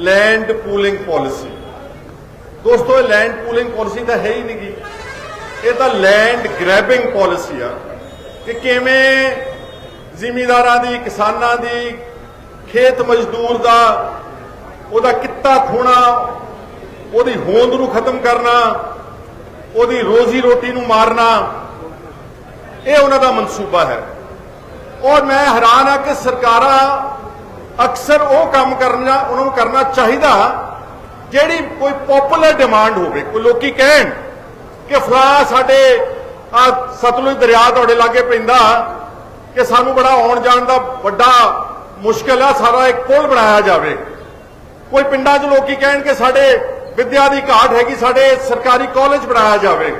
Land pooling policy ਦੋਸਤੋ, ਇਹ land pooling policy ਤਾਂ ਹੈ ਹੀ ਨਹੀਂ ਗੀ। ਇਹ ਤਾਂ ਲੈਂਡ ਗ੍ਰੈਬਿੰਗ ਪਾਲਿਸੀ ਆ ਕਿ ਕਿਵੇਂ ਜ਼ਿਮੀਂਦਾਰਾਂ ਦੀ, ਕਿਸਾਨਾਂ ਦੀ, ਖੇਤ ਮਜ਼ਦੂਰ ਦਾ ਉਹਦਾ ਕਿੱਤਾ ਖੋਣਾ, ਉਹਦੀ ਹੋਂਦ ਨੂੰ ਖਤਮ ਕਰਨਾ, ਉਹਦੀ ਰੋਜ਼ੀ ਰੋਟੀ ਨੂੰ ਮਾਰਨਾ, ਇਹ ਉਹਨਾਂ ਦਾ ਮਨਸੂਬਾ ਹੈ। ਔਰ ਮੈਂ ਹੈਰਾਨ ਆ ਕਿ ਸਰਕਾਰਾਂ ਅਕਸਰ ਉਹ ਕੰਮ ਕਰਨਾ ਉਹਨਾਂ ਨੂੰ ਕਰਨਾ ਚਾਹੀਦਾ ਜਿਹੜੀ ਕੋਈ ਪਪੂਲਰ ਡਿਮਾਂਡ ਹੋਵੇ, ਕੋਈ ਲੋਕੀ ਕਹਿਣ ਕਿ ਫਲਾ ਸਾਡੇ ਆ ਸਤਲੁਜ ਦਰਿਆ ਤੁਹਾਡੇ ਲਾਗੇ ਪੈਂਦਾ, ਕਿ ਸਾਨੂੰ ਬੜਾ ਆਉਣ ਜਾਣ ਦਾ ਵੱਡਾ ਮੁਸ਼ਕਲ ਆ, ਸਾਰਾ ਇੱਕ ਪੁਲ ਬਣਾਇਆ ਜਾਵੇ। ਕੋਈ ਪਿੰਡਾਂ 'ਚ ਲੋਕੀ ਕਹਿਣ ਕਿ ਸਾਡੇ ਵਿਦਿਆ ਦੀ ਘਾਟ ਹੈਗੀ, ਸਾਡੇ ਸਰਕਾਰੀ ਕਾਲਜ ਬਣਾਇਆ ਜਾਵੇ।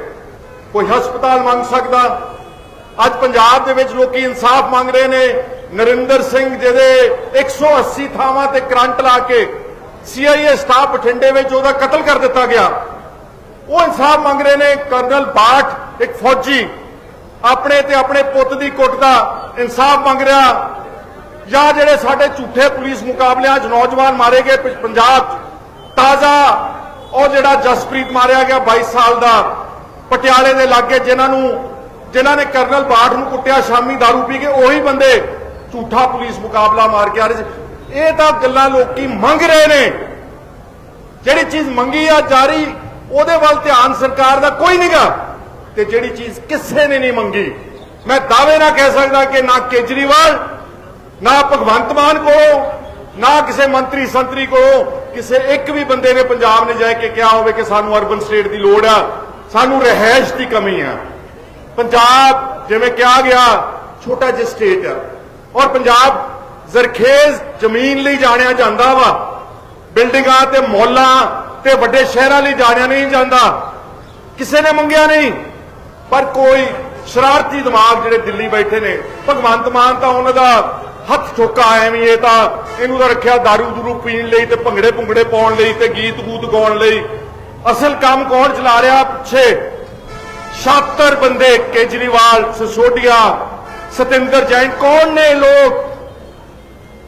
ਕੋਈ ਹਸਪਤਾਲ ਮੰਗ ਸਕਦਾ। ਅੱਜ ਪੰਜਾਬ ਦੇ ਵਿੱਚ ਲੋਕੀ ਇਨਸਾਫ ਮੰਗ ਰਹੇ ਨੇ ਨਰਿੰਦਰ ਸਿੰਘ ਜਿਹਦੇ 180 ਥਾਵਾਂ ਤੇ ਕਰੰਟ ਲਾ ਕੇ ਸੀਆਈਏ ਸਟਾਫ ਬਠਿੰਡੇ ਵਿੱਚ ਉਹਦਾ ਕਤਲ ਕਰ ਦਿੱਤਾ ਗਿਆ। ਉਹ ਇਨਸਾਫ ਮੰਗ ਰਹੇ ਨੇ ਕਰਨਲ ਬਾਠ, ਇੱਕ ਫੌਜੀ। ਆਪਣੇ ਤੇ ਆਪਣੇ ਪੁੱਤ ਦੀ ਕੁੱਟ ਦਾ ਇਨਸਾਫ ਮੰਗ ਰਿਹਾ। ਜਾਂ ਜਿਹੜੇ ਸਾਡੇ ਝੂਠੇ ਪੁਲਿਸ ਮੁਕਾਬਲਿਆਂ 'ਚ ਨੌਜਵਾਨ ਮਾਰੇ ਗਏ ਪੰਜਾਬ 'ਚ, ਤਾਜ਼ਾ ਉਹ ਜਿਹੜਾ ਜਸਪ੍ਰੀਤ ਮਾਰਿਆ ਗਿਆ 22 ਸਾਲ ਦਾ, ਪਟਿਆਲੇ ਦੇ ਲਾਗੇ, ਜਿਨ੍ਹਾਂ ਨੂੰ, ਜਿਨ੍ਹਾਂ ਨੇ ਕਰਨਲ ਬਾਠ ਨੂੰ ਕੁੱਟਿਆ, ਸ਼ਾਮੀ दारू ਪੀ ਕੇ ਉਹੀ ਬੰਦੇ ਝੂਠਾ ਪੁਲਿਸ ਮੁਕਾਬਲਾ ਮਾਰ ਕੇ ਆ ਰਹੇ ਇਹ ਤਾਂ ਗੱਲਾਂ ਲੋਕੀ ਮੰਗ ਰਹੇ ਨੇ। ਜਿਹੜੀ ਚੀਜ਼ ਮੰਗੀ ਆ ਜਾਰੀ, ਉਹਦੇ ਵੱਲ ਧਿਆਨ ਸਰਕਾਰ ਦਾ ਕੋਈ ਨਹੀਂ ਗਾ। ਤੇ ਜਿਹੜੀ ਚੀਜ਼ ਕਿਸੇ ਨੇ ਨਹੀਂ ਮੰਗੀ, ਮੈਂ ਦਾਅਵੇ ਨਾਲ ਕਹਿ ਸਕਦਾ ਕਿ ਨਾ ਕੇਜਰੀਵਾਲ, ਨਾ ਭਗਵੰਤ ਮਾਨ ਕੋਲੋਂ, ਨਾ ਕਿਸੇ ਮੰਤਰੀ ਸੰਤਰੀ ਕੋਲੋਂ, ਕਿਸੇ ਇੱਕ ਵੀ ਬੰਦੇ ਨੇ ਪੰਜਾਬ ਨੇ ਜਾ ਕੇ ਕਿਹਾ ਹੋਵੇ ਕਿ ਸਾਨੂੰ ਅਰਬਨ ਸਟੇਟ ਦੀ ਲੋੜ ਆ, ਸਾਨੂੰ ਰਹਿائش ਦੀ ਕਮੀ ਆ। ਪੰਜਾਬ ਜਿਵੇਂ ਕਿਹਾ ਗਿਆ, ਛੋਟਾ ਜਿਹਾ ਸਟੇਟ ਆ। ਔਰ ਪੰਜਾਬ ਜ਼ਰਖੇਜ਼ ਜ਼ਮੀਨ ਲਈ ਜਾਣਿਆ ਜਾਂਦਾ ਵਾ। ਬਿਲਡਿੰਗਾਂ ਤੇ ਮੌਲਾਂ ਤੇ ਵੱਡੇ ਸ਼ਹਿਰਾਂ ਲਈ ਜਾਣਿਆ ਨਹੀਂ ਜਾਂਦਾ। ਕਿਸੇ ਨੇ ਮੰਗਿਆ ਨਹੀਂ। ਪਰ ਕੋਈ ਸ਼ਰਾਰਤੀ ਦਿਮਾਗ ਜਿਹੜੇ ਦਿੱਲੀ ਬੈਠੇ ਨੇ, ਭਗਵੰਤ ਮਾਨ ਤਾਂ ਉਹਨਾਂ ਦਾ ਹੱਥ ਠੋਕਾ ਐਵੇਂ ਇਹ ਤਾਂ ਇਹਨੂੰ ਤਾਂ ਰੱਖਿਆ दारू ਦੂਰੂ ਪੀਣ ਲਈ ਤੇ ਭੰਗੜੇ ਭੁੰਗੜੇ ਪਾਉਣ ਲਈ ਤੇ ਗੀਤ ਗੂਤ ਗਾਉਣ ਲਈ। ਅਸਲ ਕੰਮ ਕੌਣ ਚਲਾ ਰਿਹਾ ਪਿੱਛੇ? 76 ਬੰਦੇ ਕੇਜਰੀਵਾਲ, ਸਿਸੋਡੀਆ ਸਤਿੰਦਰ ਜੈਨ, ਕੌਣ ਨੇ ਲੋਕ?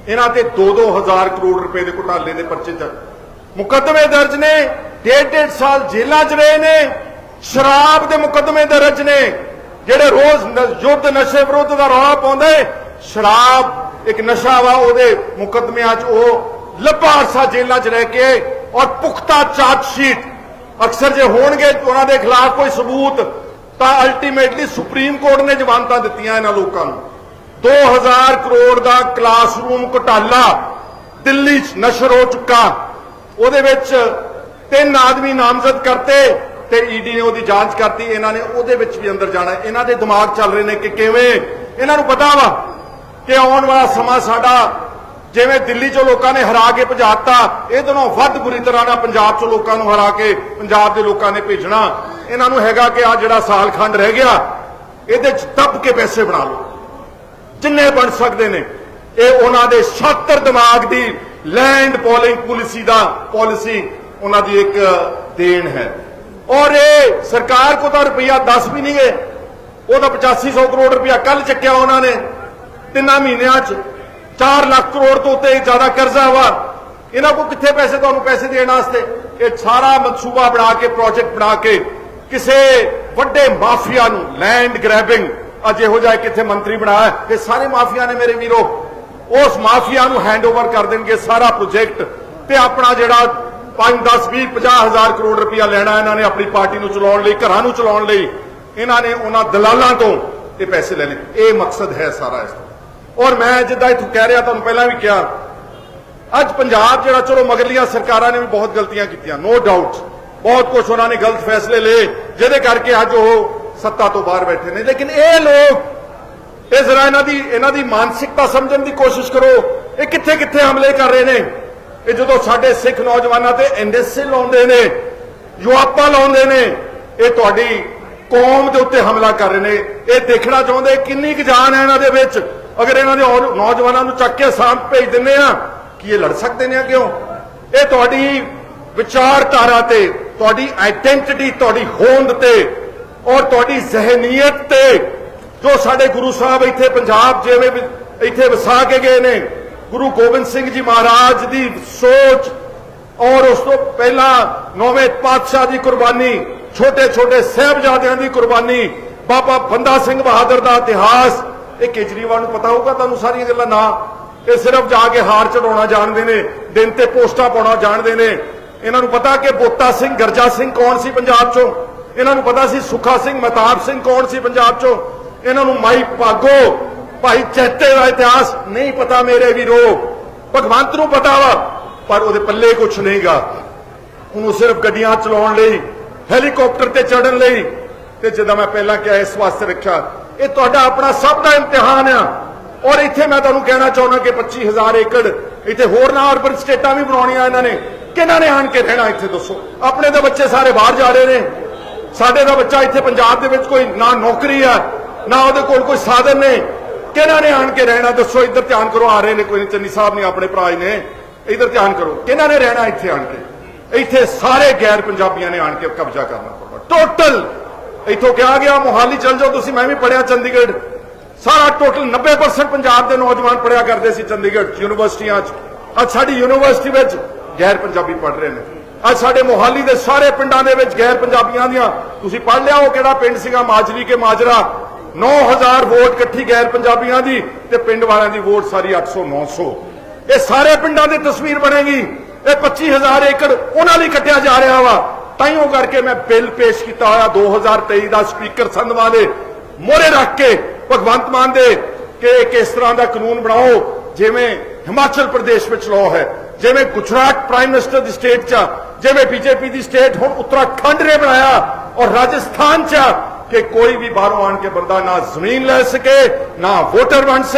ਇਹਨਾਂ ਤੇ 2-2 ਹਜ਼ਾਰ ਕਰੋੜ ਰੁਪਏ ਦੇ ਘੁਟਾਲੇ ਦੇ ਪਰਚੇ ਦਰਜ। ਮੁਕੱਦਮੇ ਦਰਜ ਨੇ ਡੇਢ ਡੇਢ ਸਾਲ ਜੇਲ੍ਹਾਂ 'ਚ ਰਹੇ ਨੇ, ਸ਼ਰਾਬ ਦੇ ਮੁਕੱਦਮੇ ਦਰਜ ਨੇ, ਜਿਹੜੇ ਰੋਜ਼ ਯੁੱਧ ਨਸ਼ੇ ਵਿਰੁੱਧ ਦਾ ਰੌਲਾ ਪਾਉਂਦੇ, ਸ਼ਰਾਬ ਇੱਕ ਨਸ਼ਾ ਵਾ, ਉਹਦੇ ਮੁਕੱਦਮਿਆਂ 'ਚ ਉਹ ਲੱਭਾ ਅਰਸਾ ਜੇਲ੍ਹਾਂ 'ਚ ਰਹਿ ਕੇ, ਔਰ ਪੁਖਤਾ ਚਾਰਜ ਸ਼ੀਟ ਅਕਸਰ ਜੇ ਹੋਣਗੇ, ਉਹਨਾਂ ਦੇ ਖਿਲਾਫ ਕੋਈ ਸਬੂਤ ਤਾਂ ਅਲਟੀਮੇਟਲੀ ਸੁਪਰੀਮ ਕੋਰਟ ਨੇ ਜ਼ਮਾਨਤਾਂ ਦਿੱਤੀਆਂ ਇਹਨਾਂ ਲੋਕਾਂ ਨੂੰ। 2000 ਕਰੋੜ ਦਾ ਕਲਾਸਰੂਮ ਘੁਟਾਲਾ ਦਿੱਲੀ 'ਚ ਨਸ਼ਰ ਹੋ ਚੁੱਕਾ। ਉਹਦੇ ਵਿੱਚ ਤਿੰਨ ਆਦਮੀ ਨਾਮਜ਼ਦ ਕਰਤੇ ਤੇ ਈਡੀ ਨੇ ਉਹਦੀ ਜਾਂਚ ਕਰਤੀ। ਇਹਨਾਂ ਨੇ ਉਹਦੇ ਵਿੱਚ ਵੀ ਅੰਦਰ ਜਾਣਾ। ਇਹਨਾਂ ਦੇ ਦਿਮਾਗ ਚੱਲ ਰਹੇ ਨੇ ਕਿ ਕਿਵੇਂ? ਇਹਨਾਂ ਨੂੰ ਪਤਾ ਵਾ ਕਿ ਆਉਣ ਵਾਲਾ ਸਮਾਂ ਸਾਡਾ ਜਿਵੇਂ ਦਿੱਲੀ 'ਚੋਂ ਲੋਕਾਂ ਨੇ ਹਰਾ ਕੇ ਭਜਾਤਾ ਇਹਦੇ ਨਾਲੋਂ ਵੱਧ ਬੁਰੀ ਤਰ੍ਹਾਂ ਨਾਲ ਪੰਜਾਬ 'ਚੋਂ ਲੋਕਾਂ ਨੂੰ ਹਰਾ ਕੇ ਪੰਜਾਬ ਦੇ ਲੋਕਾਂ ਨੇ ਭੇਜਣਾ। ਇਹਨਾਂ ਨੂੰ ਹੈਗਾ ਕਿ ਆ ਜਿਹੜਾ ਸਾਲ ਖੰਡ ਰਹਿ ਗਿਆ, ਇਹਦੇ 'ਚ ਤੱਪ ਕੇ ਪੈਸੇ ਬਣਾ ਲਓ। ਜਿੰਨੇ ਬਣ ਸਕਦੇ ਨੇ। ਇਹ ਉਹਨਾਂ ਦੇ ਛਾਤਰ ਦਿਮਾਗ ਦੀ ਲੈਂਡ ਪੋਲਿੰਗ ਪਾਲਿਸੀ ਦਾ ਪਾਲਿਸੀ ਉਹਨਾਂ ਦੀ ਇੱਕ ਦੇਣ ਹੈ। ਔਰ ਇਹ ਸਰਕਾਰ ਕੋ ਤਾਂ ਰੁਪਈਆ 10 ਵੀ ਨਹੀਂ ਗਏ ਉਹਦਾ 8500 ਕਰੋੜ ਰੁਪਇਆ ਕੱਲ ਚੱਕਿਆ ਉਹਨਾਂ ਨੇ। ਤਿੰਨਾਂ ਮਹੀਨਿਆਂ 'ਚ 4 ਲੱਖ ਕਰੋੜ ਤੋਂ ਉੱਤੇ ਜ਼ਿਆਦਾ ਕਰਜ਼ਾ ਵਾ। ਇਹਨਾਂ ਕੋ ਕਿੱਥੇ ਪੈਸੇ? ਤੁਹਾਨੂੰ ਪੈਸੇ ਦੇਣ ਵਾਸਤੇ। ਇਹ ਸਾਰਾ ਮਨਸੂਬਾ ਬਣਾ ਕੇ ਪ੍ਰੋਜੈਕਟ ਬਣਾ ਕੇ ਕਿਸੇ ਵੱਡੇ ਮਾਫੀਆ ਨੂੰ ਲੈਂਡ ਗ੍ਰੈਬਿੰਗ ਅੱਜ ਇਹੋ ਜਿਹਾ ਕਿੱਥੇ ਮੰਤਰੀ ਬਣਾਇਆ ਇਹ ਸਾਰੇ ਮਾਫੀਆ ਨੇ ਮੇਰੇ ਵੀਰੋ, ਉਸ ਮਾਫੀਆ ਨੂੰ ਹੈਂਡਓਵਰ ਕਰ ਦੇਣਗੇ ਸਾਰਾ ਪ੍ਰੋਜੈਕਟ ਤੇ ਆਪਣਾ ਜਿਹੜਾ 5 10 20 50 ਹਜ਼ਾਰ ਕਰੋੜ ਰੁਪਇਆ ਲੈਣਾ ਇਹਨਾਂ ਨੇ ਆਪਣੀ ਪਾਰਟੀ ਨੂੰ ਚਲਾਉਣ ਲਈ, ਘਰਾਂ ਨੂੰ ਚਲਾਉਣ ਲਈ, ਇਹਨਾਂ ਨੇ ਉਹਨਾਂ ਦਲਾਲਾਂ ਤੋਂ ਇਹ ਪੈਸੇ ਲੈਣੇ। ਇਹ ਮਕਸਦ ਹੈ ਸਾਰਾ ਇਸ ਤੋਂ। ਔਰ ਮੈਂ ਜਿੱਦਾਂ ਇਥੋਂ ਕਹਿ ਰਿਹਾ, ਤੁਹਾਨੂੰ ਪਹਿਲਾਂ ਵੀ ਕਿਹਾ, ਅੱਜ ਪੰਜਾਬ ਜਿਹੜਾ, ਚਲੋ ਮਗਰਲੀਆਂ ਸਰਕਾਰਾਂ ਨੇ ਵੀ ਬਹੁਤ ਗਲਤੀਆਂ ਕੀਤੀਆਂ ਨੋ ਡਾਊਟ ਬਹੁਤ ਕੁਝ ਉਹਨਾਂ ਨੇ ਗਲਤ ਫੈਸਲੇ ਲਏ, ਜਿਹਦੇ ਕਰਕੇ ਅੱਜ ਉਹ ਸੱਤਾ ਤੋਂ ਬਾਹਰ ਬੈਠੇ ਨੇ। ਲੇਕਿਨ ਇਹ ਲੋਕ ਇਹ ਜ਼ਰਾ ਇਹਨਾਂ ਦੀ ਇਹਨਾਂ ਦੀ ਮਾਨਸਿਕਤਾ ਸਮਝਣ ਦੀ ਕੋਸ਼ਿਸ਼ ਕਰੋ। ਇਹ ਕਿੱਥੇ ਕਿੱਥੇ ਹਮਲੇ ਕਰ ਰਹੇ ਨੇ? ਇਹ ਜਦੋਂ ਸਾਡੇ ਸਿੱਖ ਨੌਜਵਾਨਾਂ ਤੇ ਐਨਐਸਏ ਲਾਉਂਦੇ ਨੇ, ਯੁਆਪਾ ਲਾਉਂਦੇ ਨੇ, ਇਹ ਤੁਹਾਡੀ ਕੌਮ ਦੇ ਉੱਤੇ ਹਮਲਾ ਕਰ ਰਹੇ ਨੇ। ਇਹ ਦੇਖਣਾ ਚਾਹੁੰਦੇ ਕਿੰਨੀ ਕੁ ਜਾਨ ਹੈ ਇਹਨਾਂ ਦੇ ਵਿੱਚ। ਅਗਰ ਇਹਨਾਂ ਦੇ ਨੌਜਵਾਨਾਂ ਨੂੰ ਚੱਕ ਕੇ ਸਾਂਭ ਭੇਜ ਦਿੰਦੇ ਆ, ਕਿ ਇਹ ਲੜ ਸਕਦੇ ਨੇ ਕਿਉਂ ਇਹ ਤੁਹਾਡੀ ਵਿਚਾਰਧਾਰਾ ਤੇ ਤੁਹਾਡੀ ਆਇਡੈਂਟੀਟੀ ਤੁਹਾਡੀ ਹੋਂਦ ਤੇ ਔਰ ਤੁਹਾਡੀ ਜ਼ਹਿਨੀਅਤ ਤੇ ਜੋ ਸਾਡੇ ਗੁਰੂ ਸਾਹਿਬ ਇੱਥੇ ਪੰਜਾਬ ਜਿਵੇਂ ਇੱਥੇ ਵਸਾ ਕੇ ਗਏ ਨੇ, ਗੁਰੂ ਗੋਬਿੰਦ ਸਿੰਘ ਜੀ ਮਹਾਰਾਜ ਦੀ ਸੋਚ ਔਰ ਉਸ ਤੋਂ ਪਹਿਲਾਂ ਨੌਵੇਂ ਪਾਤਸ਼ਾਹ ਦੀ ਕੁਰਬਾਨੀ ਛੋਟੇ ਛੋਟੇ ਸਹਿਬਜ਼ਾਦਿਆਂ ਦੀ ਕੁਰਬਾਨੀ, ਬਾਬਾ ਬੰਦਾ ਸਿੰਘ ਬਹਾਦਰ ਦਾ ਇਤਿਹਾਸ, ਇਹ ਕੇਜਰੀਵਾਲ ਨੂੰ ਪਤਾ ਹੋਊਗਾ ਤੁਹਾਨੂੰ ਸਾਰੀਆਂ ਗੱਲਾਂ ਨਾ, ਇਹ ਸਿਰਫ ਜਾ ਕੇ ਹਾਰ ਚੜਾਉਣਾ ਜਾਣਦੇ ਨੇ, ਦਿਨ ਤੇ ਪੋਸਟਾਂ ਪਾਉਣਾ ਜਾਣਦੇ ਨੇ ਇਹਨਾਂ ਨੂੰ ਪਤਾ ਕਿ ਬੋਤਾ ਸਿੰਘ, ਗਰਜਾ ਸਿੰਘ ਕੌਣ ਸੀ ਪੰਜਾਬ ਚੋਂ? ਇਹਨਾਂ ਨੂੰ ਪਤਾ ਸੀ ਸੁੱਖਾ ਸਿੰਘ, ਮਹਤਾਬ ਸਿੰਘ ਕੌਣ ਸੀ ਪੰਜਾਬ ਚੋਂ? ਇਹਨਾਂ ਨੂੰ ਮਾਈ ਭਾਗੋ, ਭਾਈ ਚੈਤੇ ਦਾ ਇਤਿਹਾਸ ਨਹੀਂ ਪਤਾ ਮੇਰੇ ਵੀਰੋ। ਭਗਵੰਤ ਨੂੰ ਪਤਾ ਵਾ, ਪਰ ਉਹਦੇ ਪੱਲੇ ਕੁਝ ਨਹੀਂਗਾ। ਉਹਨੂੰ ਸਿਰਫ ਗੱਡੀਆਂ ਚਲਾਉਣ ਲਈ, ਹੈਲੀਕਾਪਟਰ ਤੇ ਚੜਨ ਲਈ। ਤੇ ਜਿੱਦਾਂ ਮੈਂ ਪਹਿਲਾਂ ਕਿਹਾ, ਇਸ ਵਾਸਤੇ ਰੱਖਿਆ। ਇਹ ਤੁਹਾਡਾ ਆਪਣਾ ਸਭ ਦਾ ਇਮਤਿਹਾਨ ਆ। ਔਰ ਇੱਥੇ ਮੈਂ ਤੁਹਾਨੂੰ ਕਹਿਣਾ ਚਾਹੁੰਦਾ ਕਿ 25000 ਏਕੜ, ਇੱਥੇ ਹੋਰ ਨਾ ਅਰਬਨ ਸਟੇਟਾਂ ਵੀ ਬਣਾਉਣੀਆਂ ਇਹਨਾਂ ਨੇ। ਕਿਹਨਾਂ ਨੇ ਆਣ ਕੇ ਰਹਿਣਾ ਇੱਥੇ ਦੱਸੋ? ਆਪਣੇ ਦੇ ਬੱਚੇ ਸਾਰੇ ਬਾਹਰ ਜਾ ਰਹੇ ਨੇ। ਸਾਡੇ ਦਾ ਬੱਚਾ ਇੱਥੇ ਪੰਜਾਬ ਦੇ ਵਿੱਚ ਕੋਈ ਨਾ ਨੌਕਰੀ ਹੈ, ਨਾ ਉਹਦੇ ਕੋਲ ਕੋਈ ਸਾਧਨ ਨੇ। ਕਿਹਨਾਂ ਨੇ ਆਣ ਕੇ ਰਹਿਣਾ? ਦੱਸੋ, ਇੱਧਰ ਧਿਆਨ ਕਰੋ, ਆ ਰਹੇ ਨੇ ਕੋਈ, ਚੰਨੀ ਸਾਹਿਬ ਨੇ ਆਪਣੇ ਭਰਾ ਨੇ। ਇੱਧਰ ਧਿਆਨ ਕਰੋ, ਕਿਹਨਾਂ ਨੇ ਰਹਿਣਾ ਇੱਥੇ ਆਣ ਕੇ? ਇੱਥੇ ਸਾਰੇ ਗੈਰ ਪੰਜਾਬੀਆਂ ਨੇ ਆਣ ਕੇ ਕਬਜ਼ਾ ਕਰਨਾ ਪਊਗਾ। ਟੋਟਲ ਇੱਥੋਂ ਕਿਹਾ ਗਿਆ, ਮੋਹਾਲੀ ਚਲ ਜਾਓ, ਤੁਸੀਂ, ਮੈਂ ਵੀ ਪੜਿਆ ਚੰਡੀਗੜ੍ਹ। ਸਾਰਾ ਟੋਟਲ 90% ਪੰਜਾਬ ਦੇ ਨੌਜਵਾਨ ਪੜਿਆ ਕਰਦੇ ਸੀ ਚੰਡੀਗੜ੍ਹ, ਯੂਨੀਵਰਸਿਟੀਆਂ 'ਚ। ਅੱਜ ਸਾਡੀ ਯੂਨੀਵਰਸਿਟੀ ਵਿੱਚ ਗੈਰ ਪੰਜਾਬੀ ਪੜ ਰਹੇ ਨੇ। ਅੱਜ ਸਾਡੇ ਮੋਹਾਲੀ ਦੇ ਸਾਰੇ ਪਿੰਡਾਂ ਦੇ ਵਿੱਚ ਗੈਰ ਪੰਜਾਬੀਆਂ ਦੀਆਂ, ਤੁਸੀਂ ਪੜ ਲਿਆ ਉਹ ਕਿਹੜਾ ਪਿੰਡ ਸੀਗਾ? ਮਾਜਰੀ ਕੇ ਮਾਜਰਾ। 9000 ਵੋਟ ਇਕੱਠੀ ਗੈਰ ਪੰਜਾਬੀਆਂ ਦੀ ਤੇ ਪਿੰਡ ਵਾਲਿਆਂ ਦੀ ਵੋਟ ਸਾਰੀ 800 900 ਇਹ ਸਾਰੇ ਪਿੰਡਾਂ ਦੀ ਤਸਵੀਰ ਬਣੇਗੀ। ਇਹ 25000 ਏਕੜ ਉਹਨਾਂ ਲਈ ਕੱਟਿਆ ਜਾ ਰਿਹਾ ਵਾ। ਤਾਈਓ ਕਰਕੇ ਮੈਂ ਬਿੱਲ ਪੇਸ਼ ਕੀਤਾ ਹੋਇਆ 2023 ਦਾ ਸਪੀਕਰ ਸੰਧਵਾ ਦੇ। ਮੋਰੇ ਰੱਖ ਕੇ ਭਗਵੰਤ ਮਾਨ ਦੇ ਕਿ ਕਿਸ ਤਰ੍ਹਾਂ ਦਾ ਕਾਨੂੰਨ ਬਣਾਓ, ਜਿਵੇਂ ਹਿਮਾਚਲ ਪ੍ਰਦੇਸ਼ ਵਿੱਚ ਲਾਅ ਹੈ। ਜਿਵੇਂ ਗੁਜਰਾਤ ਪ੍ਰਾਈਮ ਮਿਨਿਸਟਰ ਦੀ ਸਟੇਟ 'ਚ ਜਿਵੇਂ ਬੀਜੇਪੀ ਦੀ ਸਟੇਟ ਹੁਣ ਉੱਤਰਾਖੰਡ ਨੇ ਬਣਾਇਆ, ਔਰ ਰਾਜਸਥਾਨ 'ਚ ਆ, ਕਿ ਕੋਈ ਵੀ ਬਾਹਰੋਂ ਆਣ ਕੇ ਬੰਦਾ ਨਾ ਜ਼ਮੀਨ ਲੈ ਸਕੇ, ਨਾ ਵੋਟਰ ਬਣ ਸਕੇ।